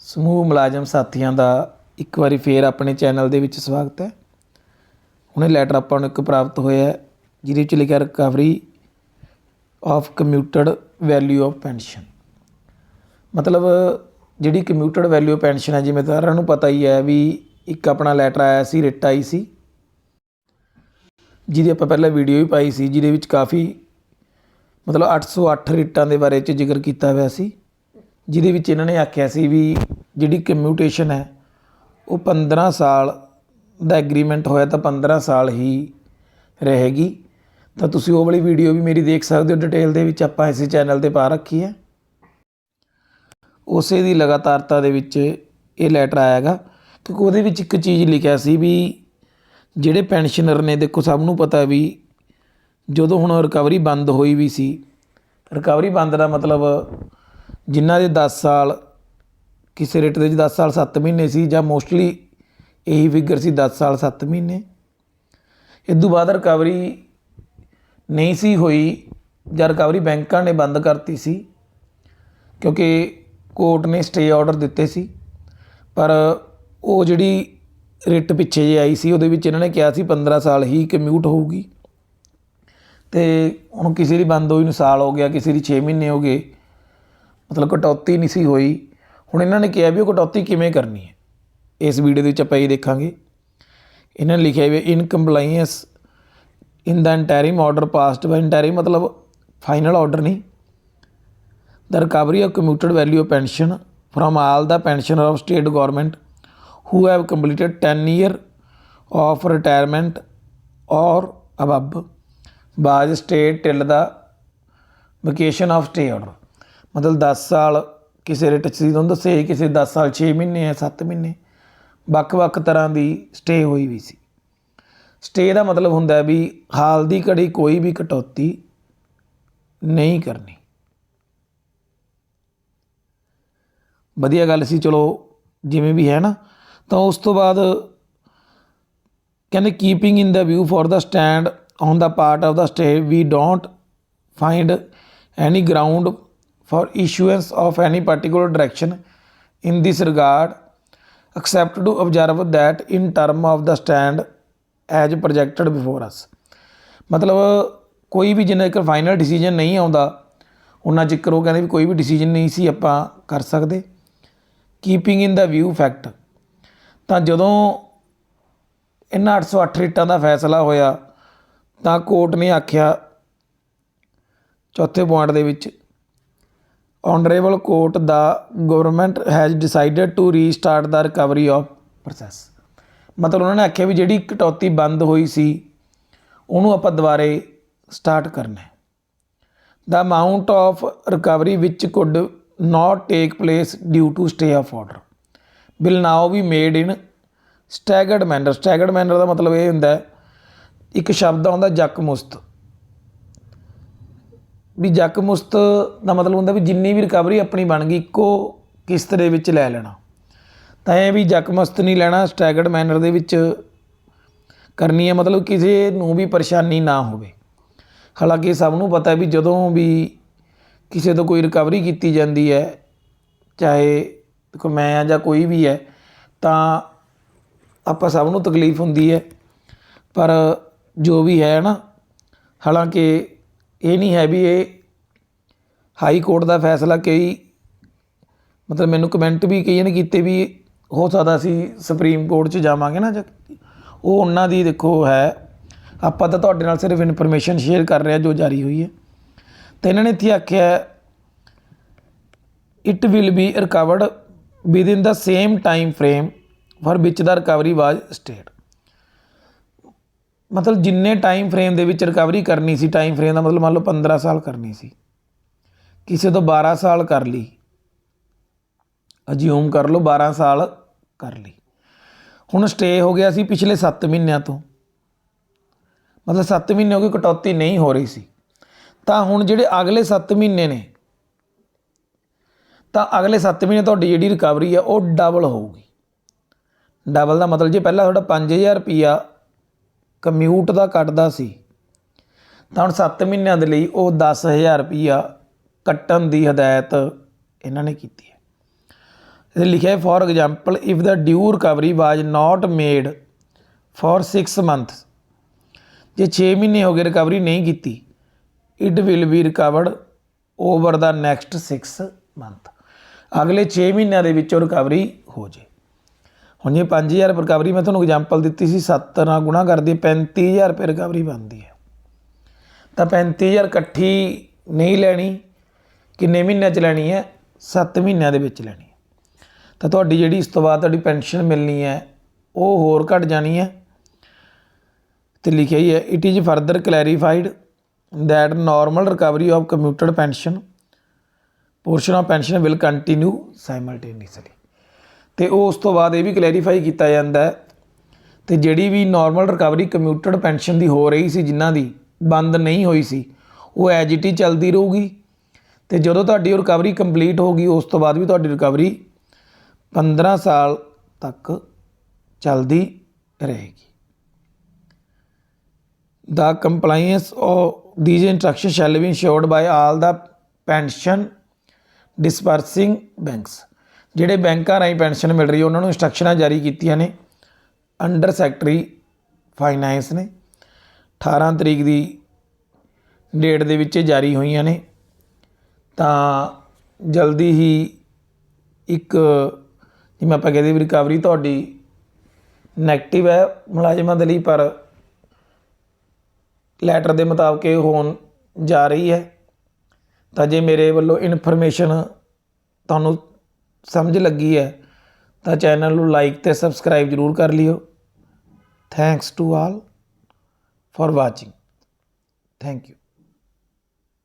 ਸਮੂਹ ਮੁਲਾਜ਼ਮ ਸਾਥੀਆਂ ਦਾ ਇੱਕ ਵਾਰੀ ਫੇਰ ਆਪਣੇ ਚੈਨਲ ਦੇ ਵਿੱਚ ਸਵਾਗਤ ਹੈ। ਹੁਣੇ ਲੈਟਰ ਆਪਾਂ ਨੂੰ ਇੱਕ ਪ੍ਰਾਪਤ ਹੋਇਆ ਹੈ, ਜਿਹਦੇ ਵਿੱਚ ਲਿਖਿਆ recovery of commuted value of pension ਮਤਲਬ ਜਿਹੜੀ ਕਮਿਊਟਡ ਵੈਲਿਊ ਪੈਨਸ਼ਨ ਹੈ, ਜਿਵੇਂ ਸਾਰਿਆਂ ਨੂੰ ਪਤਾ ਹੀ ਹੈ ਵੀ ਇੱਕ ਆਪਣਾ ਲੈਟਰ ਆਇਆ ਸੀ, ਰਿਟ ਆਈ ਸੀ, ਜਿਹਦੀ ਆਪਾਂ ਪਹਿਲਾਂ ਵੀਡੀਓ ਵੀ ਪਾਈ ਸੀ, ਜਿਹਦੇ ਵਿੱਚ ਕਾਫੀ ਮਤਲਬ 808 ਰਿਟਾਂ ਦੇ ਬਾਰੇ ਚ ਜ਼ਿਕਰ ਕੀਤਾ ਹੋਇਆ ਸੀ। ਜਿਹਦੇ ਵਿੱਚ ਇਹਨਾਂ ਨੇ ਆਖਿਆ ਸੀ ਵੀ ਜਿਹੜੀ ਕਮਿਊਟੇਸ਼ਨ ਹੈ, ਉਹ 15 ਸਾਲ ਦਾ ਐਗਰੀਮੈਂਟ ਹੋਇਆ ਤਾਂ 15 ਸਾਲ ਹੀ ਰਹੇਗੀ। ਤਾਂ ਤੁਸੀਂ ਉਹ ਵਾਲੀ ਵੀਡੀਓ ਵੀ ਮੇਰੀ ਦੇਖ ਸਕਦੇ ਹੋ ਡਿਟੇਲ ਦੇ ਵਿੱਚ ਆਪਾਂ ਇਸੇ ਚੈਨਲ ਤੇ ਪਾ ਰੱਖੀ ਹੈ। ਉਸੇ ਦੀ ਲਗਾਤਾਰਤਾ ਦੇ ਵਿੱਚ ਇਹ ਲੈਟਰ ਆਇਆਗਾ, ਕਿਉਂਕਿ ਉਹਦੇ ਵਿੱਚ ਇੱਕ ਚੀਜ਼ ਲਿਖਿਆ ਸੀ ਵੀ ਜਿਹੜੇ ਪੈਨਸ਼ਨਰ ਨੇ, ਦੇਖੋ ਸਭ ਨੂੰ ਪਤਾ ਵੀ ਜਦੋਂ ਹੁਣ ਰਿਕਵਰੀ ਬੰਦ ਹੋਈ ਵੀ ਸੀ ਰਿਕਵਰੀ ਬੰਦ ਦਾ ਮਤਲਬ ਜਿਨ੍ਹਾਂ ਦੇ 10 ਸਾਲ, ਕਿਸੇ ਰੇਟ ਦੇ ਵਿੱਚ 10 ਸਾਲ 7 ਮਹੀਨੇ ਸੀ ਜਾਂ ਮੋਸਟਲੀ ਇਹੀ ਫਿਗਰ ਸੀ 10 ਸਾਲ 7 ਮਹੀਨੇ। ਇਸ ਤੋਂ ਬਾਅਦ ਰਿਕਵਰੀ ਨਹੀਂ ਸੀ ਹੋਈ, ਜਾਂ ਰਿਕਵਰੀ ਬੈਂਕਾਂ ਨੇ ਬੰਦ ਕਰਤੀ ਸੀ, ਕਿਉਂਕਿ ਕੋਰਟ ਨੇ ਸਟੇ ਆਰਡਰ ਦਿੱਤੇ ਸੀ। ਪਰ ਉਹ ਜਿਹੜੀ ਰਿਟ ਪਿੱਛੇ ਜੇ ਆਈ ਸੀ, ਉਹਦੇ ਵਿੱਚ ਇਹਨਾਂ ਨੇ ਕਿਹਾ ਸੀ 15 ਸਾਲ ਹੀ ਕਮਿਊਟ ਹੋਊਗੀ। ਤੇ ਹੁਣ ਕਿਸੇ ਦੀ ਬੰਦ ਹੋਈ ਨੂੰ ਸਾਲ ਹੋ ਗਿਆ, ਕਿਸੇ ਦੀ 6 ਮਹੀਨੇ ਹੋ ਗਏ ਮਤਲਬ ਕਟੌਤੀ ਨਹੀਂ ਸੀ ਹੋਈ। ਹੁਣ ਇਹਨਾਂ ਨੇ ਕਿਹਾ ਵੀ ਉਹ ਕਟੌਤੀ ਕਿਵੇਂ ਕਰਨੀ ਹੈ? ਇਸ ਵੀਡੀਓ ਦੇ ਵਿੱਚ ਆਪਾਂ ਇਹ ਦੇਖਾਂਗੇ। ਇਹਨਾਂ ਨੇ ਲਿਖਿਆ ਵੀ ਇਨ ਕੰਪਲਾਈਐਂਸ ਇਨ ਦਾ ਇੰਟੈਰਿਮ ਆਰਡਰ ਪਾਸਡ ਬਾਈ ਇੰਟੈਰਿਮ ਮਤਲਬ ਫਾਈਨਲ ਆਰਡਰ ਨਹੀਂ। The recovery of commuted value of pension from all the pensioner of state government who have completed 10 year of retirement or above was stayed till the vacation of stay order ਮਤਲਬ 10 ਸਾਲ ਕਿਸੇ rate ਚ ਸੀ ਤੁਹਾਨੂੰ ਦੱਸਿਆ ਸੀ, ਕਿਸੇ 10 ਸਾਲ 6 ਮਹੀਨੇ ਹੈ 7 ਮਹੀਨੇ ਵੱਖ-ਵੱਖ ਤਰ੍ਹਾਂ ਦੀ ਸਟੇ ਹੋਈ ਵੀ ਸੀ। ਸਟੇ ਦਾ ਮਤਲਬ ਹੁੰਦਾ ਵੀ ਹਾਲ ਦੀ ਘੜੀ ਕੋਈ ਵੀ ਕਟੌਤੀ ਨਹੀਂ ਕਰਨੀ। ਵਧੀਆ ਗੱਲ ਸੀ ਚਲੋ ਜਿਵੇਂ ਵੀ ਹੈ ਨਾ ਤਾਂ ਉਸ ਤੋਂ ਬਾਅਦ ਕਹਿੰਦੇ keeping in the view for the stand on the part of the stay we don't find any ground for issuance of any particular direction in this regard except to observe that in term of the stand as projected before us. ਮਤਲਬ ਕੋਈ ਵੀ ਜਿੰਨਾ ਚਿਰ final decision ਨਹੀਂ ਆਉਂਦਾ, ਉਹਨਾਂ ਚਿਰ ਉਹ ਕਹਿੰਦੇ ਵੀ ਕੋਈ ਵੀ ਡਿਸੀਜਨ ਨਹੀਂ ਸੀ ਆਪਾਂ ਕਰ ਸਕਦੇ। Keeping in the view fact ਤਾਂ ਜਦੋਂ ਇਹਨਾਂ 808 ਰੀਟਾਂ ਦਾ ਫੈਸਲਾ ਹੋਇਆ, ਤਾਂ ਕੋਰਟ ਨੇ ਆਖਿਆ ਚੌਥੇ ਪੁਆਇੰਟ ਦੇ ਵਿੱਚ honourable court the government has decided to restart the recovery of process ਮਤਲਬ ਉਹਨਾਂ ਨੇ ਆਖਿਆ ਵੀ ਜਿਹੜੀ ਕਟੌਤੀ ਬੰਦ ਹੋਈ ਸੀ ਉਹਨੂੰ ਆਪਾਂ ਦੁਬਾਰੇ ਸਟਾਰਟ ਕਰਨਾ ਹੈ the amount of recovery which could not take place due to stay of order will now be made in staggered manner staggered manner ਦਾ ਮਤਲਬ ਇਹ ਹੁੰਦਾ ਹੈ ਇੱਕ ਸ਼ਬਦ ਆਉਂਦਾ ਜਕ ਮੁਸਤ ਵੀ ਜਕ ਮੁਸਤ ਦਾ ਮਤਲਬ ਹੁੰਦਾ ਵੀ ਜਿੰਨੀ ਵੀ ਰਿਕਵਰੀ ਆਪਣੀ ਬਣ ਗਈ, ਇੱਕੋ ਕਿਸ਼ਤ ਦੇ ਵਿੱਚ ਲੈ ਲੈਣਾ। ਤਾਂ ਇਹ ਵੀ ਜਕ ਮੁਸਤ ਨਹੀਂ ਲੈਣਾ ਸਟੈਗਰਡ ਮੈਨਰ ਦੇ ਵਿੱਚ ਕਰਨੀ ਹੈ। ਮਤਲਬ ਕਿਸੇ ਨੂੰ ਵੀ ਪਰੇਸ਼ਾਨੀ ਨਾ ਹੋਵੇ। ਹਾਲਾਂਕਿ ਸਭ ਨੂੰ ਪਤਾ ਵੀ ਜਦੋਂ ਵੀ ਕਿਸੇ ਤੋਂ ਕੋਈ ਰਿਕਵਰੀ ਕੀਤੀ ਜਾਂਦੀ ਹੈ, ਚਾਹੇ ਦੇਖੋ ਮੈਂ ਆ ਜਾਂ ਕੋਈ ਵੀ ਹੈ, ਤਾਂ ਆਪਾਂ ਸਭ ਨੂੰ ਤਕਲੀਫ ਹੁੰਦੀ ਹੈ। ਪਰ ਜੋ ਵੀ ਹੈ ਨਾ, ਹਾਲਾਂਕਿ ਇਹ ਨਹੀਂ ਹੈ ਵੀ ਇਹ ਹਾਈ ਕੋਰਟ ਦਾ ਫੈਸਲਾ ਕਈ ਮਤਲਬ ਮੈਨੂੰ ਕਮੈਂਟ ਵੀ ਕਈਆਂ ਨੇ ਕੀਤੇ ਵੀ ਹੋ ਸਕਦਾ ਸੀ ਸੁਪਰੀਮ ਕੋਰਟ 'ਚ ਜਾਵਾਂਗੇ ਨਾ ਜਾਂ ਉਹ ਉਹਨਾਂ ਦੀ ਦੇਖੋ ਹੈ। ਆਪਾਂ ਤਾਂ ਤੁਹਾਡੇ ਨਾਲ ਸਿਰਫ ਇਨਫੋਰਮੇਸ਼ਨ ਸ਼ੇਅਰ ਕਰ ਰਹੇ ਰਿਹਾ ਜੋ ਜਾਰੀ ਹੋਈ ਹੈ। ਤਾਂ ਇਹਨਾਂ ਨੇ ਇੱਥੇ ਆਖਿਆ it will be recovered within the same time frame for which the recovery was stayed ਮਤਲਬ ਜਿੰਨੇ ਟਾਈਮ ਫਰੇਮ ਦੇ ਵਿੱਚ ਰਿਕਵਰੀ ਕਰਨੀ ਸੀ ਟਾਈਮ ਫਰੇਮ ਦਾ ਮਤਲਬ ਮੰਨ ਲਓ 15 ਸਾਲ ਕਰਨੀ ਸੀ। ਕਿਸੇ ਤੋਂ 12 ਸਾਲ ਕਰ ਲਈ। ਅਜਿਊਮ ਕਰ ਲਓ 12 ਸਾਲ ਕਰ ਲਈ। ਹੁਣ ਸਟੇ ਹੋ ਗਿਆ ਸੀ ਪਿਛਲੇ 7 ਮਹੀਨਿਆਂ ਤੋਂ। ਮਤਲਬ 7 ਮਹੀਨੇ ਹੋ ਗਏ, ਕਟੌਤੀ ਨਹੀਂ ਹੋ ਰਹੀ ਸੀ। ਤਾਂ ਹੁਣ ਜਿਹੜੇ ਅਗਲੇ 7 ਮਹੀਨੇ ਨੇ, ਤਾਂ ਅਗਲੇ 7 ਮਹੀਨੇ ਤੁਹਾਡੀ ਜਿਹੜੀ ਰਿਕਵਰੀ ਆ, ਉਹ ਡਬਲ ਹੋਊਗੀ। ਡਬਲ ਦਾ ਮਤਲਬ ਜੇ ਪਹਿਲਾਂ ਤੁਹਾਡਾ 5000 ਰੁਪਿਆ ਕਮਿਊਟ ਦਾ ਕੱਟਦਾ ਸੀ। ਤਾਂ ਹੁਣ 7 ਮਹੀਨਿਆਂ ਦੇ ਲਈ ਉਹ 10000 ਰੁਪਿਆ ਕੱਟਣ ਦੀ ਹਦਾਇਤ ਇਹਨਾਂ ਨੇ ਕੀਤੀ ਹੈ। ਇਹ ਲਿਖਿਆ for example if the due recovery was not made for 6 month ਜੇ 6 ਮਹੀਨੇ ਹੋ ਗਏ ਰਿਕਵਰੀ ਨਹੀਂ ਕੀਤੀ it will be recovered over the next 6 month ਅਗਲੇ 6 ਮਹੀਨਿਆਂ ਦੇ ਵਿੱਚ ਉਹ ਰਿਕਵਰੀ ਹੋ ਜੇ। ਹੁਣ ਜੇ 5000 ਰਿਕਵਰੀ, ਮੈਂ ਤੁਹਾਨੂੰ ਐਗਜ਼ਾਮਪਲ ਦਿੱਤੀ ਸੀ 7 ਨਾਲ ਗੁਣਾ ਕਰਦੇ 35000 ਰੁਪਏ ਰਿਕਵਰੀ ਬਣਦੀ ਹੈ। ਤਾਂ 35000 ਇਕੱਠੀ ਨਹੀਂ ਲੈਣੀ, ਕਿੰਨੇ ਮਹੀਨਿਆਂ ਚ ਲੈਣੀ ਹੈ? 7 ਮਹੀਨਿਆਂ ਦੇ ਵਿੱਚ ਲੈਣੀ ਤਾਂ ਤੁਹਾਡੀ ਜਿਹੜੀ ਇਸ ਤੋਂ ਬਾਅਦ ਤੁਹਾਡੀ ਪੈਨਸ਼ਨ ਮਿਲਣੀ ਹੈ, ਉਹ ਹੋਰ ਘਟ ਜਾਣੀ ਹੈ। ਤੇ ਲਿਖਿਆ ਹੀ ਹੈ it is further clarified that normal recovery of commuted pension, portion of pension will continue simultaneously. ਤੇ ਉਸ ਤੋਂ ਬਾਅਦ ਇਹ ਵੀ ਕਲੈਰੀਫਾਈ ਕੀਤਾ ਜਾਂਦਾ ਹੈ ਤੇ ਜਿਹੜੀ ਵੀ ਨਾਰਮਲ ਰਿਕਵਰੀ ਕਮਿਊਟਡ ਪੈਨਸ਼ਨ ਦੀ ਹੋ ਰਹੀ ਸੀ, ਜਿਨ੍ਹਾਂ ਦੀ ਬੰਦ ਨਹੀਂ ਹੋਈ ਸੀ, ਉਹ ਐਜ ਇਟ ਹੀ ਚੱਲਦੀ ਰਹੂਗੀ। ਤੇ ਜਦੋਂ ਤੁਹਾਡੀ ਉਹ ਰਿਕਵਰੀ ਕੰਪਲੀਟ ਹੋਗੀ ਉਸ ਤੋਂ ਬਾਅਦ ਵੀ ਤੁਹਾਡੀ ਰਿਕਵਰੀ 15 ਸਾਲ ਤੱਕ ਚੱਲਦੀ ਰਹੇਗੀ। The compliance of these instruction shall be ensured by all the pension disbursing banks ਜਿਹੜੇ ਬੈਂਕਾਂ ਰਾਹੀਂ ਪੈਨਸ਼ਨ ਮਿਲ ਰਹੀ ਹੈ, ਉਹਨਾਂ ਨੂੰ ਇੰਸਟਰਕਸ਼ਨਾਂ ਜਾਰੀ ਕੀਤੀਆਂ ਨੇ। ਅੰਡਰ ਸੈਕਟਰੀ ਫਾਈਨੈਂਸ ਨੇ। 18 ਤਰੀਕ ਦੀ ਡੇਟ ਦੇ ਵਿੱਚ ਇਹ ਜਾਰੀ ਹੋਈਆਂ ਨੇ। ਤਾਂ ਜਲਦੀ ਹੀ ਇੱਕ, ਜਿਵੇਂ ਆਪਾਂ ਕਹਿੰਦੇ ਵੀ ਰਿਕਵਰੀ ਤੁਹਾਡੀ ਨੈਗੇਟਿਵ ਹੈ ਮੁਲਾਜ਼ਮਾਂ ਦੇ ਲਈ, ਪਰ ਲੈਟਰ ਦੇ ਮੁਤਾਬਕ ਇਹ ਹੋਣ ਜਾ ਰਹੀ ਹੈ। ਤਾਂ ਜੇ ਮੇਰੇ ਵੱਲੋਂ ਇਨਫੋਰਮੇਸ਼ਨ ਤੁਹਾਨੂੰ ਸਮਝ ਲੱਗੀ ਹੈ, ਤਾਂ ਚੈਨਲ ਨੂੰ ਲਾਈਕ ਤੇ ਸਬਸਕ੍ਰਾਈਬ ਜ਼ਰੂਰ ਕਰ ਲਿਓ। Thanks to all for watching thank you